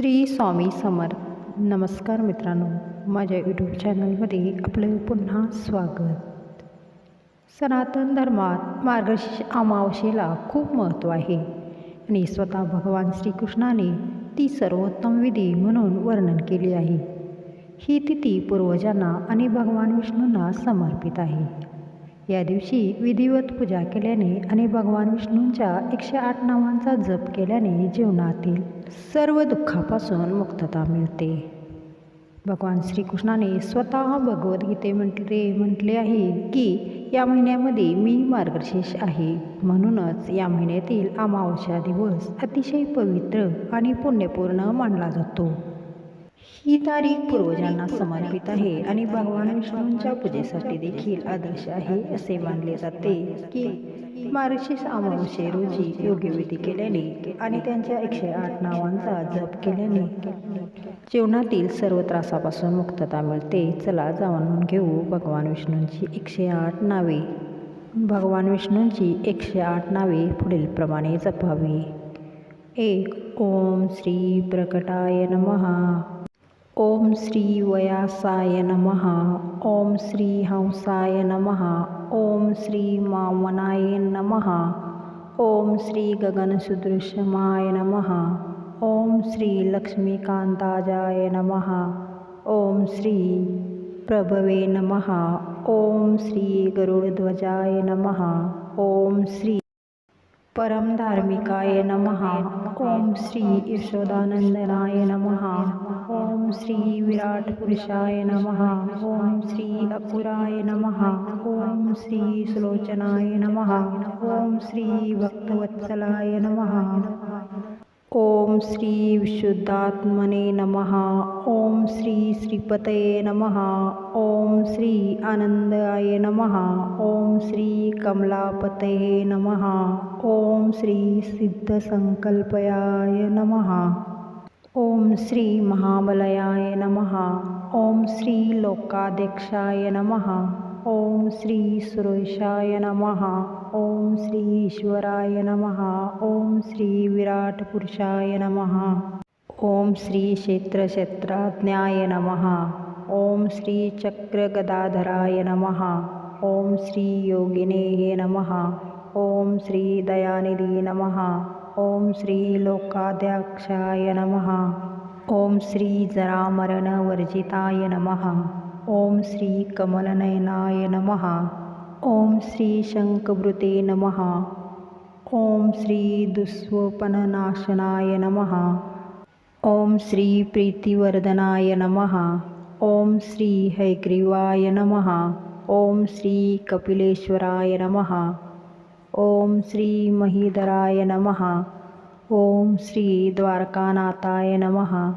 श्री स्वामी समर्थ. नमस्कार मित्रांनो माझ्या यूट्यूब चॅनलमध्ये आपलं पुन्हा स्वागत. सनातन धर्मात मार्गशीर्ष अमावशेला खूप महत्त्व आहे. आणि स्वतः भगवान श्रीकृष्णाने ती सर्वोत्तम विधी म्हणून वर्णन केली आहे. ही तिथी पूर्वजांना आणि भगवान विष्णूंना समर्पित आहे. या दिवशी विधिवत पूजा केल्याने आणि भगवान विष्णूंच्या एकशे आठ नावांचा जप केल्याने जीवनातील सर्व दुःखापासून मुक्तता मिळते. भगवान श्रीकृष्णाने स्वतः भगवद्गीते म्हटले म्हटले आहे की या महिन्यामध्ये मी मार्गशीर्ष आहे. म्हणूनच या महिन्यातील अमावस्या दिवस अतिशय पवित्र आणि पुण्यपूर्ण मानला जातो. ही तारीख पूर्वजांना समर्पित आहे आणि भगवान विष्णूंच्या पूजेसाठी देखील आदर्श आहे असे मानले जाते की मार्गशीर्ष अमावस्ये रोजी योग्यविधी केल्याने आणि त्यांच्या एकशे आठ नावांचा जप केल्याने जीवनातील सर्व त्रासापासून मुक्तता मिळते. चला जाणून घेऊ भगवान विष्णूंची एकशे आठ नावे. भगवान विष्णूंची एकशे आठ नावे पुढील प्रमाणे जपावी. एक ओम श्री प्रकटाय नमहा ओम श्री वयासाय नमः। ओम श्री हंसाय नमः। ओम श्री मावनाय नमः। ओम श्री गगनसुदृश्यमाय नमः। ओम श्री लक्ष्मीकांताजाय नमः। ओम श्री प्रभवे नमः। ओम श्री गरुडध्वजाय नमः। ओम श्री परमधार्मिकाय नमः। ओम श्री यशोदानंदनाय नमः। ओम श्री विराट पुरुषाय नमः। ओम श्री अपुराय नमः। ओम श्री सुलोचनाय नमः। ओम श्री भक्तवत्सलाय नमः। ओम श्री विशुद्धात्मने नमः। ओम श्री श्रीपतये नमः। ओम श्री आनंदाय नमः। ओम श्री कमलापतये नमः। ओम श्री सिद्धसंकल्पयाय नमः। ओम श्री महाबलयाय नमः। ओम श्री लोकाध्यक्षाय नमः। ओम श्री सुरेशाय नमः। ओम श्री ईश्वराय नमः। ओम श्री विराट पुरुषाय नमः। ओम श्री क्षेत्रक्षेत्राज्ञाय नमः। ओम श्री चक्रगदाधराय नमः। ओम श्री योगिने नमः। ओम श्री दयानिधी नमः। ओम श्री लोकाध्यक्षाय नमः। ओम श्री जरामरणवर्जिताय नमः ओम श्री कमलनयनाय नमः। ओम श्री शङ्खभृते नमः। ओम श्री दुःस्वपननाशनाय नमः। ओम श्री प्रीतिवर्धनाय नमः। ओम श्री हैग्रीवाय नमः। ओम श्री कपिलेश्वराय नमः। ओम श्री महीधराय नमः। ओम श्री द्वारकानाथाय नमः।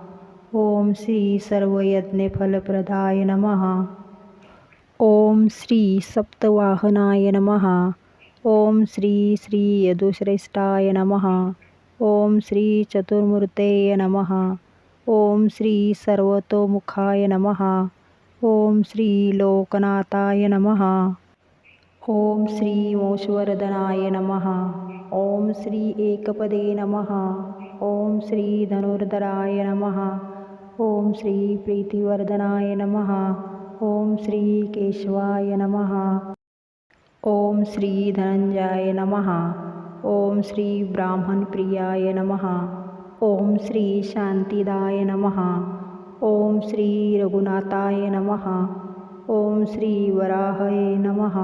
ओम श्री सर्वयज्ञफलप्रदाय नमः। ओम श्री सप्तवाहनाय नमः। ओम श्री श्री यदुश्रेष्ठाय नमः। ओम श्री चतुर्मूर्तये नमः। ओम श्री सर्वतोमुखाय नमः। ओम श्री लोकनाथाय नमः। ओम श्री मोषवर्धनाय नमः। ओम श्री एकपदे नमः। ओम श्री धनुर्धराय नमः। ओम श्री प्रीतिवर्धनाय नमः। ओम श्री केशवाय नमः। ओम श्री धनंजयाय नमः। ओम श्री ब्राह्मणप्रियाय नमः। ओम श्री शांतिदाय नमः। ओम श्री रघुनाथाय नमः। ओम श्री वराहये नमः।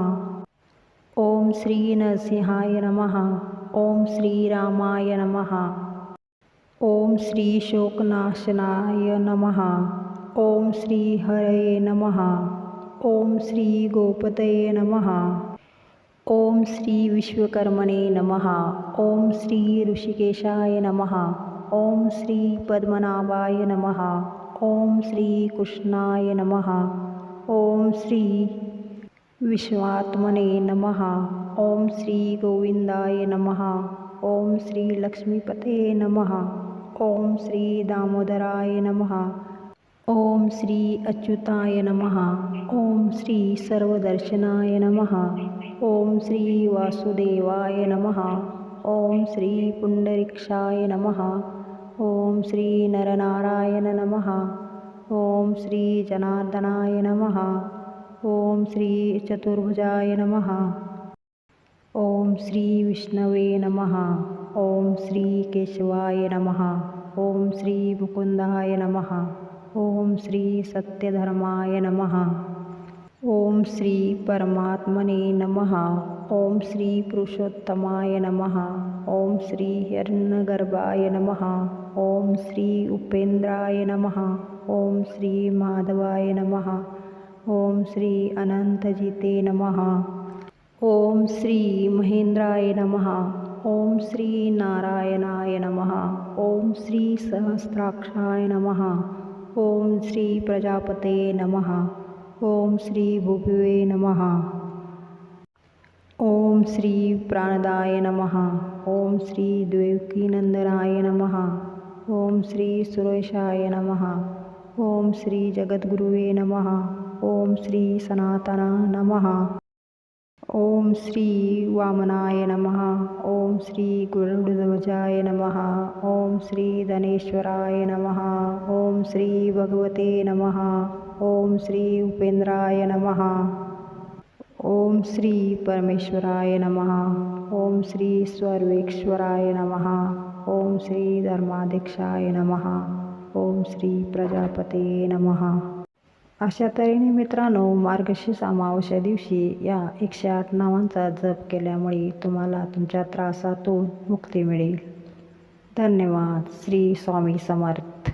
ओम श्री नरसिंहाय नमः। ओम श्री रामाय नमः। ओम श्री शोकनाशनाय नमः ओम श्री हरये नमः ओम श्री गोपतये नमः ओम श्री विश्वकर्मणे नमः ओम श्री ऋषिकेशाय नमः ओम श्री पद्मनाभाय नमः ओम श्री कृष्णाय नमः ओम श्री विश्वात्मने नमः ओम श्री गोविंदाय नमः ओम श्री लक्ष्मीपते नमः ओम श्री दामोदराय नमः। ओम श्री अच्युताय नमः। ओम श्री सर्वदर्शनाय नमः। ओम श्री वासुदेवाय नमः। ओम श्री पुंडरीक्षाय नमः। ॐ श्री नरनारायण नमः। ॐ श्री जनार्दनाय नमः। ॐ श्री चतुर्भुजाय नमः। ॐ श्री विष्णवे नमः। ॐ श्री केशवाय नमः ॐ श्री मुकुन्दाय नमः ॐ श्री सत्यधर्माय नमः ॐ श्री परमात्मने नमः ॐ श्री पुरुषोत्तमाय नमः ॐ श्री हिरण्यगर्भाय नमः ॐ श्री उपेन्द्राय नमः ॐ श्री माधवाय नमः ॐ श्री अनन्तजिते नमः ॐ श्री महेन्द्राय नमः ॐ श्री नारायणाय नमः। ॐ श्री सहस्राक्षाय नमः। ॐ श्री प्रजापते नमः। ॐ श्री भुभवे नमः। ॐ श्री प्राणदाय नमः। ॐ श्री द्वैकीनन्दनाय नमः। ॐ श्री सुरेशाय नमः। ॐ श्री जगद्गुरुवे नमः। ॐ श्री सनातना नमः। ॐ श्री वामनाय नमः। ॐ श्री गुरुध्वजाय नमः। ॐ श्री धनेश्वराय नमः। ॐ श्री भगवते नमः। ॐ श्री उपेन्द्राय नमः। ॐ श्री परमेश्वराय नमः। ॐ श्री सर्वेश्वराय नमः। ॐ श्री धर्माध्यक्षाय नमः। ॐ श्री प्रजापते नमः। अशा तऱ्हेने मित्रांनो मार्गशीर्ष अमावस्या दिवशी या एकशे आठ नावांचा जप केल्यामुळे तुम्हाला तुमच्या त्रासातून मुक्ती मिळेल. धन्यवाद. श्री स्वामी समर्थ.